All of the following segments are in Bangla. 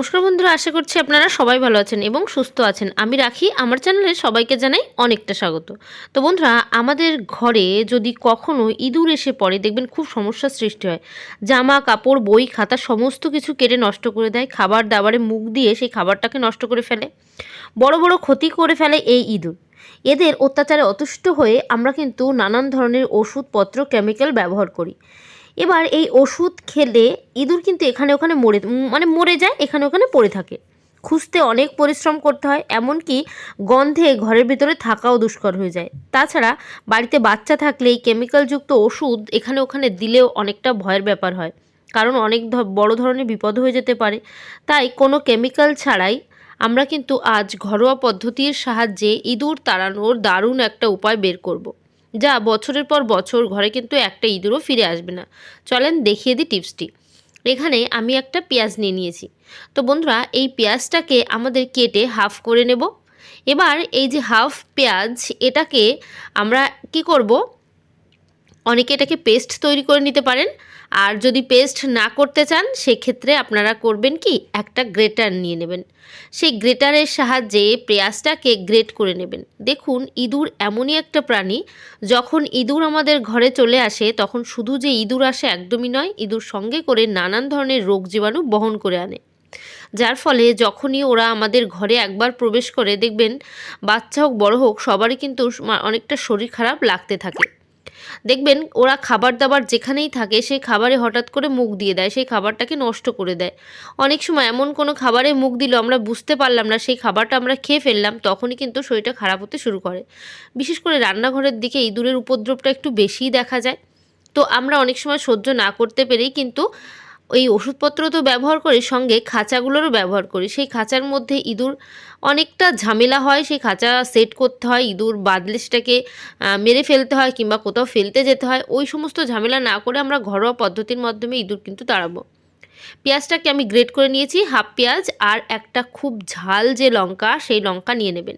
নমস্কার বন্ধুরা, আশা করছি আপনারা সবাই ভালো আছেন এবং সুস্থ আছেন। আমি রাখি, আমার চ্যানেলে সবাইকে জানাই অনেকটা স্বাগত। তো বন্ধুরা, আমাদের ঘরে যদি কখনো ইঁদুর এসে পড়ে, দেখবেন খুব সমস্যার সৃষ্টি হয়। জামা, কাপড়, বই, খাতা সমস্ত কিছু কেটে নষ্ট করে দেয়, খাবার দাবারে মুখ দিয়ে সেই খাবারটাকে নষ্ট করে ফেলে, বড় বড় ক্ষতি করে ফেলে এই ইঁদুর। এদের অত্যাচারে অতুষ্ট হয়ে আমরা কিন্তু নানান ধরনের ওষুধপত্র, কেমিক্যাল ব্যবহার করি। এবার এই ওষুধ খেলে ইঁদুর কিন্তু এখানে ওখানে মরে মানে মরে যায়, এখানে ওখানে পড়ে থাকে। খুঁজতে অনেক পরিশ্রম করতে হয়, এমনকি গন্ধে ঘরের ভিতরে থাকাও দুষ্কর হয়ে যায়। তাছাড়া বাড়িতে বাচ্চা থাকলে এই কেমিক্যালযুক্ত ওষুধ এখানে ওখানে দিলেও অনেকটা ভয়ের ব্যাপার হয়। কারণ অনেক বড় ধরনের বিপদ হয়ে যেতে পারে। তাই কোনো কেমিক্যাল ছাড়াই আমরা কিন্তু আজ ঘরোয়া পদ্ধতির সাহায্যে ইঁদুর তাড়ানোর দারুণ একটা উপায় বের করব। যা বছরের পর বছর ঘরে কিন্তু একটা ইঁদুরও ফিরে আসবে না। চলেন দেখিয়ে দিই টিপসটি। এখানে আমি একটা পেঁয়াজ নিয়ে নিয়েছি। তো বন্ধুরা, এই পেঁয়াজটাকে আমাদের কেটে হাফ করে নেব। এবার এই যে হাফ পেঁয়াজ, এটাকে আমরা কি করব? অনেকে এটাকে পেস্ট তৈরি করে নিতে পারেন। আর যদি পেস্ট না করতে চান, সেক্ষেত্রে আপনারা করবেন কি? একটা গ্রেটার নিয়ে নেবেন। সেই গ্রেটারের সাহায্যে পেঁয়াজটাকে গ্রেট করে নেবেন। দেখুন, ইঁদুর এমনই একটা প্রাণী, যখন ইঁদুর আমাদের ঘরে চলে আসে, তখন শুধু যে ইঁদুর আসে একদমই নয়, ইঁদুর সঙ্গে করে নানান ধরনের রোগ জীবাণু বহন করে আনে। যার ফলে যখনই ওরা আমাদের ঘরে একবার প্রবেশ করে, দেখবেন বাচ্চা হোক, বড় হোক, সবারই কিন্তু অনেকটা শরীর খারাপ লাগতে থাকে। দেখবেন ওরা খাবার দাবার যেখানেই থাকে, সেই খাবারে হঠাৎ করে মুখ দিয়ে দেয়, সেই খাবারটাকে নষ্ট করে দেয়। অনেক সময় এমন কোনো খাবারে মুখ দিল আমরা বুঝতে পারলাম না, সেই খাবারটা আমরা খেয়ে ফেললাম, তখনই কিন্তু শরীরটা খারাপ হতে শুরু করে। বিশেষ করে রান্নাঘরের দিকে ইঁদুরের উপদ্রবটা একটু বেশিই দেখা যায়। তো আমরা অনেক সময় সহ্য না করতে পেরেই কিন্তু ওই ওষুধপত্র তো ব্যবহার করি, সঙ্গে খাঁচাগুলোরও ব্যবহার করি। সেই খাঁচার মধ্যে ইঁদুর অনেকটা ঝামেলা হয়, সেই খাঁচা সেট করতে হয়, ইঁদুর বাদলে সেটাকে মেরে ফেলতে হয় কিংবা কোথাও ফেলতে যেতে হয়। ওই সমস্ত ঝামেলা না করে আমরা ঘরোয়া পদ্ধতির মাধ্যমে ইঁদুর কিন্তু তাড়াবো। পেঁয়াজটাকে আমি গ্রেট করে নিয়েছি, হাফ পেঁয়াজ আর একটা খুব ঝাল যে লঙ্কা, সেই লঙ্কা নিয়ে নেবেন।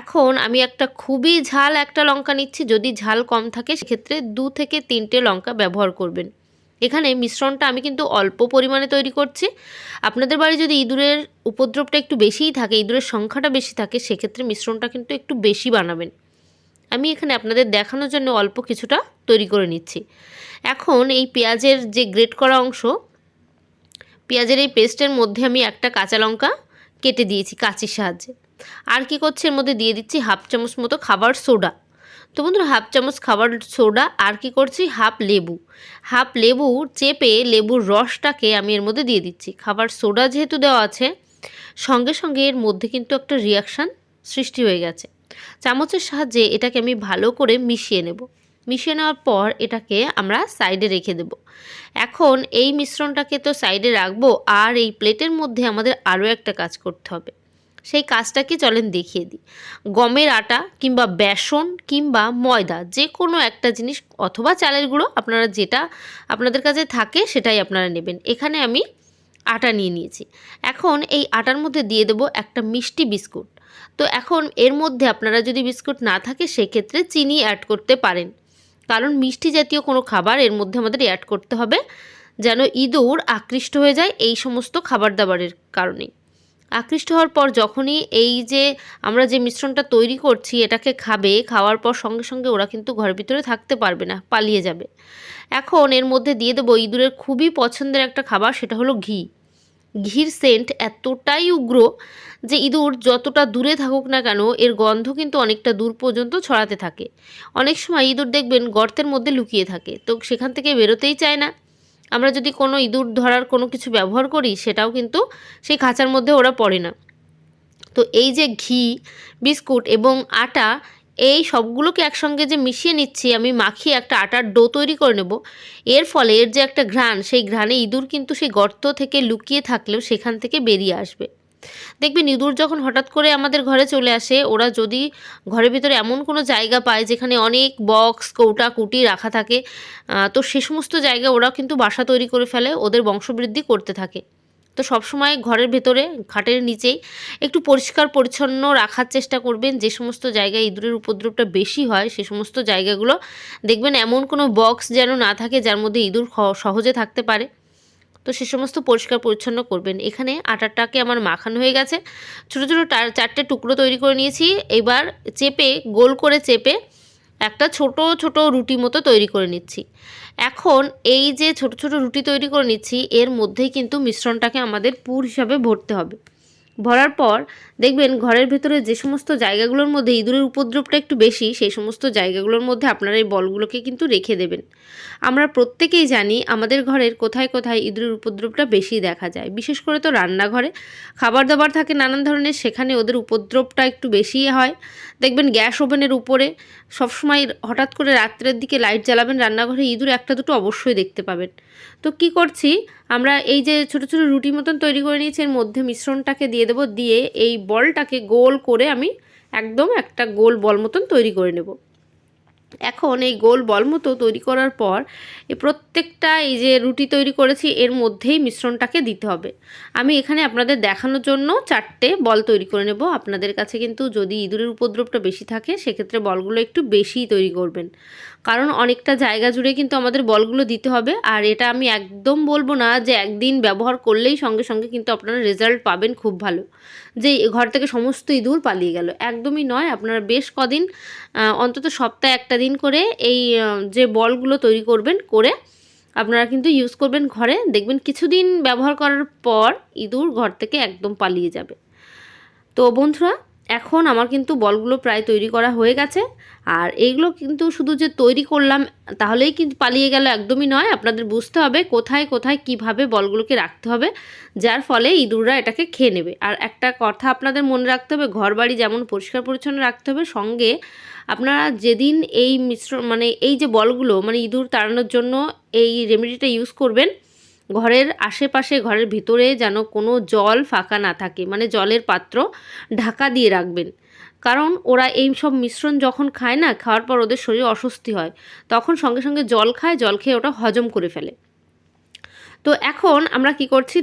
এখন আমি একটা খুবই ঝাল একটা লঙ্কা নিচ্ছি, যদি ঝাল কম থাকে, সেক্ষেত্রে দু থেকে তিনটে লঙ্কা ব্যবহার করবেন। এখানে মিশ্রণটা আমি কিন্তু অল্প পরিমাণে তৈরি করছি। আপনাদের বাড়ি যদি ইঁদুরের উপদ্রবটা একটু বেশিই থাকে, ইঁদুরের সংখ্যাটা বেশি থাকে, সেক্ষেত্রে মিশ্রণটা কিন্তু একটু বেশি বানাবেন। আমি এখানে আপনাদের দেখানোর জন্য অল্প কিছুটা তৈরি করে নিচ্ছি। এখন এই পেঁয়াজের যে গ্রেট করা অংশ, পেঁয়াজের এই পেস্টের মধ্যে আমি একটা কাঁচা লঙ্কা কেটে দিয়েছি কাঁচির সাহায্যে। আর কি করছি? এর মধ্যে দিয়ে দিচ্ছি হাফ চামচ মতো খাবার সোডা। তো বন্ধুরা, হাফ চামচ খাবার সোডা, আর কি করছি? হাফ লেবু। হাফ লেবু চেপে লেবুর রসটাকে আমি এর মধ্যে দিয়ে দিচ্ছি। খাবার সোডা যেহেতু দেওয়া আছে, সঙ্গে সঙ্গে এর মধ্যে কিন্তু একটা রিয়াকশান সৃষ্টি হয়ে গেছে। চামচের সাহায্যে এটাকে আমি ভালো করে মিশিয়ে নেব। মিশিয়ে নেওয়ার পর এটাকে আমরা সাইডে রেখে দেব। এখন এই মিশ্রণটাকে তো সাইডে রাখব, আর এই প্লেটের মধ্যে আমাদের আরও একটা কাজ করতে হবে। সেই কাজটাকে চলেন দেখিয়ে দিই। গমের আটা কিংবা বেসন কিংবা ময়দা যে কোনো একটা জিনিস অথবা চালের গুঁড়ো আপনারা যেটা আপনাদের কাছে থাকে সেটাই আপনারা নেবেন। এখানে আমি আটা নিয়ে নিয়েছি। এখন এই আটার মধ্যে দিয়ে দেবো একটা মিষ্টি বিস্কুট। তো এখন এর মধ্যে আপনারা যদি বিস্কুট না থাকে সেক্ষেত্রে চিনি অ্যাড করতে পারেন। কারণ মিষ্টি জাতীয় কোনো খাবার এর মধ্যে আমাদের অ্যাড করতে হবে, যেন ইঁদুর আকৃষ্ট হয়ে যায় এই সমস্ত খাবার দাবারের কারণেই আকৃষ্ট হওয়ার পর যখনই এই যে আমরা যে মিশ্রণটা তৈরি করছি, এটাকে খাবে, খাওয়ার পর সঙ্গে সঙ্গে ওরা কিন্তু ঘরের ভিতরে থাকতে পারবে না, পালিয়ে যাবে। এখন এর মধ্যে দিয়ে দেবো ইঁদুরের খুবই পছন্দের একটা খাবার, সেটা হলো ঘি। ঘির সেন্ট এতটাই উগ্র যে ইঁদুর যতটা দূরে থাকুক না কেন, এর গন্ধ কিন্তু অনেকটা দূর পর্যন্ত ছড়াতে থাকে। অনেক সময় ইঁদুর দেখবেন গর্তের মধ্যে লুকিয়ে থাকে, তো সেখান থেকে বেরোতেই চায় না। আমরা যদি কোনো ইঁদুর ধরার কোনো কিছু ব্যবহার করি, সেটাও কিন্তু সেই খাঁচার মধ্যে ওরা পড়ে না। তো এই যে ঘি, বিস্কুট এবং আটা, এই সবগুলোকে একসঙ্গে যে মিশিয়ে নিচ্ছি, আমি মাখিয়ে একটা আটার ডো তৈরি করে নেব। এর ফলে এর যে একটা ঘ্রাণ, সেই ঘ্রাণে ইঁদুর কিন্তু সেই গর্ত থেকে লুকিয়ে থাকলেও সেখান থেকে বেরিয়ে আসবে। দেখবেন ইঁদুর যখন হঠাৎ করে আমাদের ঘরে চলে আসে, ওরা যদি ঘরের ভিতরে এমন কোনো জায়গা পায় যেখানে অনেক বক্স কৌটা, কুটি রাখা থাকে তো সে সমস্ত জায়গায় ওরা কিন্তু বাসা তৈরি করে ফেলে, ওদের বংশবৃদ্ধি করতে থাকে। তো সবসময় ঘরের ভেতরে, খাটের নিচেই একটু পরিষ্কার, পরিচ্ছন্ন রাখার চেষ্টা করবেন। যে সমস্ত জায়গায় ইঁদুরের উপদ্রবটা বেশি হয়, সে সমস্ত জায়গাগুলো দেখবেন এমন কোনো বক্স যেন না থাকে, যার মধ্যে ইঁদুর সহজে থাকতে পারে। তো সে সমস্ত পরিষ্কার পরিচ্ছন্ন করবেন। এখানে আটাটাকে আমার মাখানো হয়ে গেছে। ছোটো ছোটো চারটে টুকরো তৈরি করে নিয়েছি। এবার চেপে, গোল করে চেপে একটা ছোট ছোট রুটি মতো তৈরি করে নিচ্ছি। এখন এই যে ছোট ছোট রুটি তৈরি করে নিচ্ছি, এর মধ্যেই কিন্তু মিশ্রণটাকে আমাদের পুর হিসাবে ভরতে হবে। ভরার পর দেখবেন ঘরের ভেতরে যে সমস্ত জায়গাগুলোর মধ্যে ইঁদুরের উপদ্রবটা একটু বেশি, সেই সমস্ত জায়গাগুলোর মধ্যে আপনারা এই বলগুলোকে কিন্তু রেখে দেবেন। আমরা প্রত্যেকেই জানি আমাদের ঘরের কোথায় কোথায় ইঁদুরের উপদ্রবটা বেশি দেখা যায়। বিশেষ করে তো রান্নাঘরে। খাবার দাবার থাকে নানান ধরনের, সেখানে ওদের উপদ্রবটা একটু বেশি হয়। দেখবেন গ্যাস ওভেনের উপরে সবসময় হঠাৎ করে রাত্রের দিকে লাইট জ্বালাবেন রান্নাঘরে, ইঁদুর একটা দুটো অবশ্যই দেখতে পাবেন। তো কি করছি? আমরা এই যে ছোট ছোট রুটি মতন তৈরি করে নিয়েছি, এর মধ্যে মিশ্রণটাকে দিয়ে দেবো, দিয়ে এই বলটাকে গোল করে আমি একদম একটা গোল বল মতন তৈরি করে নেব। এখন এই গোল বল মতো তৈরি করার পর প্রত্যেকটা এই যে রুটি তৈরি করেছি, এর মধ্যেই মিশ্রণটাকে দিতে হবে। আমি এখানে আপনাদের দেখানোর জন্য চারটে বল তৈরি করে নেব। আপনাদের কাছে কিন্তু যদি ইঁদুরের উপদ্রবটা বেশি থাকে, সেক্ষেত্রে বলগুলো একটু বেশিই তৈরি করবেন। কারণ অনেকটা জায়গা জুড়ে কিন্তু আমাদের বলগুলো দিতে হবে। আর এটা আমি একদম বলব না যে একদিন ব্যবহার করলেই সঙ্গে সঙ্গে কিন্তু আপনারা রেজাল্ট পাবেন খুব ভালো। যে ঘর থেকে সমস্ত ইঁদুর পালিয়ে গেল। একদমই নয়, আপনারা বেশ কদিন অন্তত সপ্তাহে একটা দিন করে এই যে বলগুলো তৈরি করবেন করে আপনারা কিন্তু ইউজ করবেন ঘরে। দেখবেন কিছুদিন ব্যবহার করার পর ইঁদুর ঘর থেকে একদম পালিয়ে যাবে। তো বন্ধুরা এখন আমার কিন্তু বলগুলো প্রায় তৈরি করা হয়ে গেছে। আর এইগুলো কিন্তু শুধু যে তৈরি করলাম, তাহলেই কিন্তু পালিয়ে গেল একদমই নয়। আপনাদের বুঝতে হবে কোথায় কোথায় কীভাবে বলগুলোকে রাখতে হবে, যার ফলে ইঁদুররা এটাকে খেয়ে নেবে। আর একটা কথা আপনাদের মনে রাখতে হবে ঘর বাড়ি যেমন পরিষ্কার পরিচ্ছন্ন রাখতে হবে, সঙ্গে আপনারা যেদিন এই মিশ্র মানে এই যে বলগুলো মানে ইঁদুর তাড়ানোর জন্য এই রেমেডিটা ইউজ করবেন ঘরের আশেপাশে, ঘরের ভিতরে যেন কোনো জল ফাঁকা না থাকে। মানে জলের পাত্র ঢাকা দিয়ে রাখবেন। কারণ ওরা এই সব মিশ্রণ যখন খায় না, খাওয়ার পর ওদের শরীর অস্বস্তি হয়। তখন সঙ্গে সঙ্গে জল খায়, জল খেয়ে ওটা হজম করে ফেলে। তো এখন আমরা কি করছি?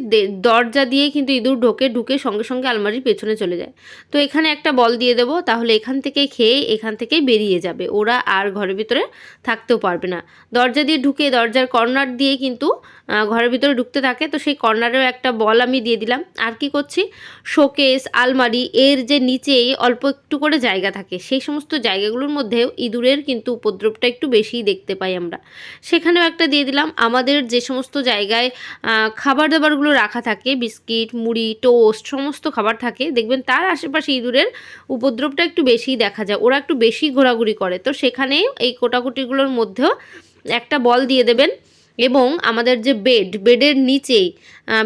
দরজা দিয়ে কিন্তু ইঁদুর ঢোকে, ঢুকে সঙ্গে সঙ্গে আলমারির পেছনে চলে যায়। তো এখানে একটা বল দিয়ে দেবো, তাহলে এখান থেকে খেয়ে এখান থেকেই বেরিয়ে যাবে। ওরা আর ঘরের ভিতরে থাকতেও পারবে না। দরজা দিয়ে ঢুকে, দরজার কর্নার দিয়ে কিন্তু ঘরের ভিতরে ঢুকতে থাকে। তো সেই কর্নারেও একটা বল আমি দিয়ে দিলাম। আর কি করছি? শোকেস, আলমারি, এর যে নিচেই অল্প একটু করে জায়গা থাকে। সেই সমস্ত জায়গাগুলোর মধ্যেও ইঁদুরের কিন্তু উপদ্রবটা একটু বেশিই দেখতে পাই আমরা। সেখানেও একটা দিয়ে দিলাম। আমাদের যে সমস্ত জায়গায় আহ, খাবার দাবারগুলো রাখা থাকে বিস্কিট মুড়ি টোস্ট সমস্ত খাবার থাকে। দেখবেন তার আশেপাশে ইঁদুরের উপদ্রবটা একটু বেশিই দেখা যায়। ওরা একটু বেশি ঘোরাঘুরি করে। তো সেখানে এই কোটাকুটিগুলোর মধ্যেও একটা বল দিয়ে দেবেন। এবং আমাদের যে বেড বেডের নিচেই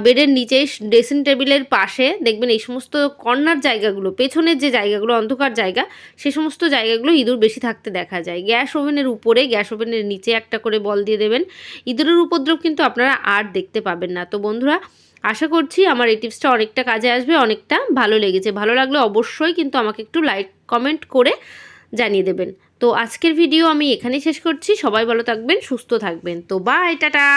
বেডের নিচে ড্রেসিং টেবিলের পাশে দেখবেন এই সমস্ত কর্নার জায়গাগুলো, পেছনের যে জায়গাগুলো, অন্ধকার জায়গা, সে সমস্ত জায়গাগুলো ইঁদুর বেশি থাকতে দেখা যায়। গ্যাস ওভেনের উপরে, গ্যাস ওভেনের নিচে একটা করে বল দিয়ে দেবেন। ইঁদুরের উপদ্রব কিন্তু আপনারা আর দেখতে পাবেন না। তো বন্ধুরা, আশা করছি আমার এই টিপসটা অনেকটা কাজে আসবে, অনেকটা ভালো লেগেছে। ভালো লাগলে অবশ্যই কিন্তু আমাকে একটু লাইক কমেন্ট করে জানিয়ে দেবেন। তো আজকের ভিডিও আমি এখানেই শেষ করছি। সবাই ভালো থাকবেন, সুস্থ থাকবেন। তো বাই টাটা!